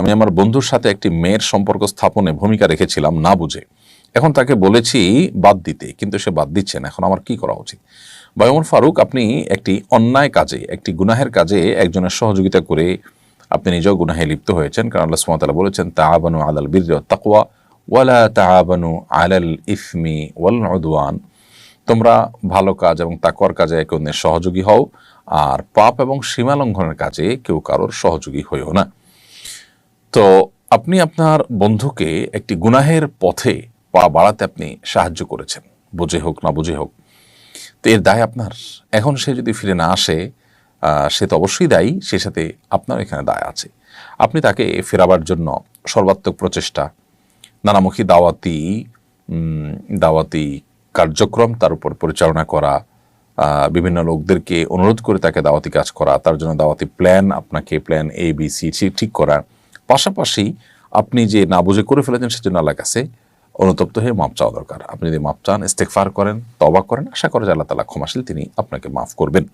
আমি আমার বন্ধুর সাথে একটি মেয়ের সম্পর্ক স্থাপনে ভূমিকা রেখেছিলাম না বুঝে। এখন তাকে বলেছি, বাদ দিতে। কিন্তু সে বাদ দিচ্ছে না। এখন আমার কি করা উচিত? বয়মর ফারুক, আপনি একটি অন্যায় কাজে, একটি গুনাহের কাজে একজনের সহযোগিতা করে আপনি নিজেও গুনাহে লিপ্ত হয়েছেন। কারণ আল্লাহ সুমতাল্লাহ বলেছেন তাহাবানু আলাল বীর তাকুয়া ওয়ালা তাহাবানু আলাল ইফমি ওয়াল উদওয়ান। তোমরা ভালো কাজ এবং তাকওয়ার কাজে একে অন্যের সহযোগী হও, আর পাপ এবং সীমা লঙ্ঘনের কাজে কেউ কারোর সহযোগী হইও না। তো আপনি আপনার বন্ধুকে একটি গুনাহের পথে পা বাড়াতে আপনি সাহায্য করেছেন, বুঝে হোক, না বুঝে হোক। তো এর দায় আপনার। এখন সে যদি ফিরে না আসে সে তো অবশ্যই দায়ী, সে সাথে আপনার এখানে দায় আছে। আপনি তাকে ফেরাবার জন্য সর্বাত্মক প্রচেষ্টা, নানামুখী দাওয়াতি দাওয়াতি কার্যক্রম তার উপর পরিচালনা করা বিভিন্ন লোকদেরকে অনুরোধ করে তাকে দাওয়াতি কাজ করা, তার জন্য দাওয়াতি প্ল্যান আপনাকে প্ল্যান এ বি সি ঠিক করা পাশাপাশি আপনি যে না বুঝে করে ফেলেছেন সেজন্য আল্লাহ কাছে অনুতপ্ত হয়ে মাপ চাওয়া দরকার। আপনি যদি মাপ চান ইস্তেকফার করেন তবা করেন, আশা করে যায় আল্লাহ তালা ক্ষমাশীল তিনি আপনাকে মাফ করবেন।